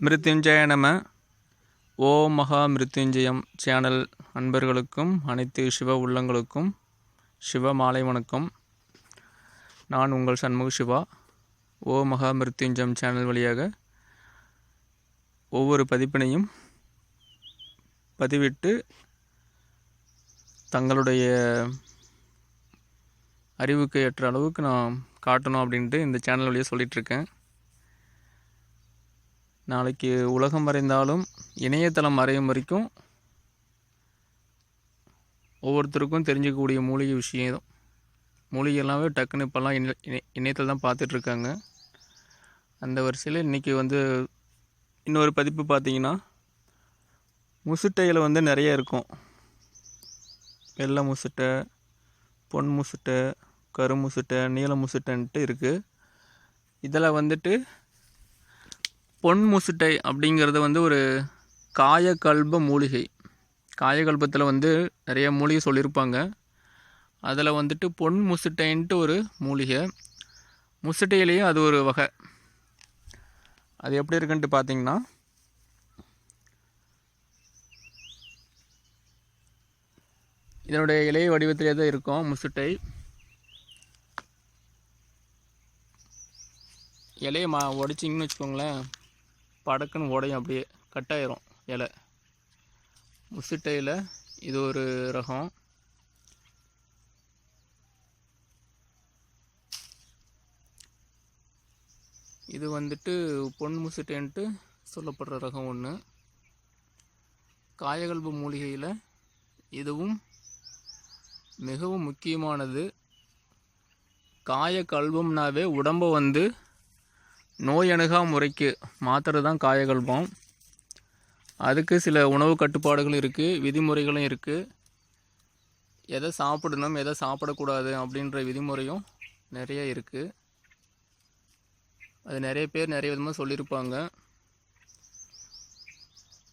மிருத்யுஞ்சய நம. ஓ மகா மிருத்யுஞ்சயம் சேனல் அன்பர்களுக்கும் அனைத்து சிவ உள்ளங்களுக்கும் சிவ மாலை வணக்கம் நான் உங்கள் சண்முக சிவா. ஓ மகா மிருத்யுஞ்சயம் சேனல் வழியாக ஒவ்வொரு பதிப்பினையும் பதிவிட்டு தங்களுடைய அறிவுக்கு ஏற்ற அளவுக்கு நான் காட்டணும் அப்படின்ட்டு இந்த சேனல் வழியாக சொல்லிகிட்ருக்கேன் நாளைக்கு உலகம் மறைந்தாலும் இணையதளம் மறையும் வரைக்கும் ஒவ்வொருத்தருக்கும் தெரிஞ்சிக்கக்கூடிய மூலிகை விஷயம் மூலிகை எல்லாமே டக்குன்னு இப்போல்லாம் இணை இணை இணையத்தில் தான் பார்த்துட்ருக்காங்க. அந்த வரிசையில் இன்றைக்கி வந்து இன்னொரு பதிப்பு பார்த்தீங்கன்னா முசுட்டையில் வந்து நிறைய இருக்கும். வெள்ளை முசுட்டை பொன் முசுட்டை கரு முசுட்டை நீல முசுட்டைன்ட்டு இருக்குது இதில் வந்துட்டு பொன் முசுட்டை அப்படிங்கிறது வந்து ஒரு காயக்கல்ப மூலிகை. காயகல்பத்தில் வந்து நிறைய மூலிகை சொல்லியிருப்பாங்க. அதில் வந்துட்டு பொன் முசுட்டைன்ட்டு ஒரு மூலிகை. முசுட்டையிலேயே அது ஒரு வகை. அது எப்படி இருக்குன்ட்டு பார்த்தீங்கன்னா இதனுடைய இலை வடிவத்திலே தான் இருக்கும் முசுட்டை. இலையை மா உடைச்சிங்கன்னு வச்சுக்கோங்களேன். படக்குன்னு உடையும் அப்படியே கட்டாயிரும் இலை. முசுட்டையில் இது ஒரு ரகம். இது வந்துட்டு பொன் முசுட்டைன்ட்டு சொல்லப்படுற ரகம் ஒன்று காயகல்பு மூலிகையில் இதுவும் மிகவும் முக்கியமானது. காயக்கல்பம்னாவே உடம்பை வந்து நோய் அணுகா முறைக்கு மாத்திரை தான் காயகல்பம். அதுக்கு சில உணவு கட்டுப்பாடுகள் இருக்குது விதிமுறைகளும் இருக்குது எதை சாப்பிடணும் எதை சாப்பிடக்கூடாது அப்படின்ற விதிமுறையும் நிறைய இருக்குது அது நிறைய பேர் நிறைய விதமாக சொல்லியிருப்பாங்க.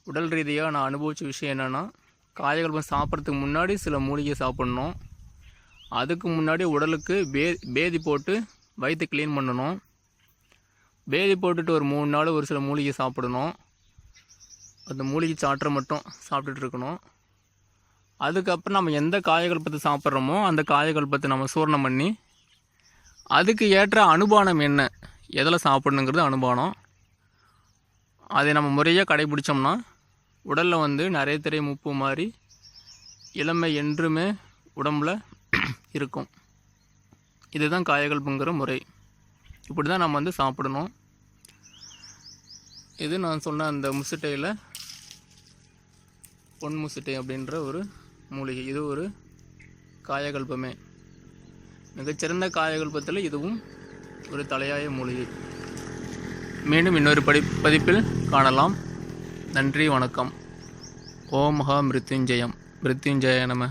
உடல் ரீதியாக நான் அனுபவித்த விஷயம் என்னென்னா காயகல்பம் சாப்பிட்றதுக்கு முன்னாடி சில மூலிகை சாப்பிட்ணும். அதுக்கு முன்னாடி உடலுக்கு பே பேதி போட்டு வயிற்று க்ளீன் பண்ணணும். வேலி போட்டுட்டு ஒரு மூணு நாள் ஒரு சில மூலிகை சாப்பிடணும். அந்த மூலிகை சாற்றை மட்டும் சாப்பிட்டுட்டு இருக்கணும். அதுக்கப்புறம் நம்ம எந்த காயகல்பத்தை சாப்பிட்றோமோ அந்த காயகல்பத்தை நம்ம சூரணம் பண்ணி அதுக்கு ஏற்ற அனுபானம் என்ன எதில் சாப்பிடணுங்கிறது அனுபானம். அதை நம்ம முறையாக கடைபிடிச்சோம்னா உடலில் வந்து நிறைய திரை முப்பு மாதிரி இளமை என்றுமே உடம்புல இருக்கும். இதுதான் காயகல்புங்கிற முறை. இப்படி தான் நம்ம வந்து சாப்பிடணும். இது நான் சொன்ன அந்த முசுட்டையில் பொன் முசுட்டை அப்படின்ற ஒரு மூலிகை. இது ஒரு காயகல்பமே. மிகச்சிறந்த காயகல்பத்தில் இதுவும் ஒரு தலையாய மூலிகை. மீண்டும் இன்னொரு படி பதிப்பில் காணலாம். நன்றி வணக்கம். ஓம் மகா மிருத்யுஞ்சயம் மிருத்யுஞ்சய நம்ம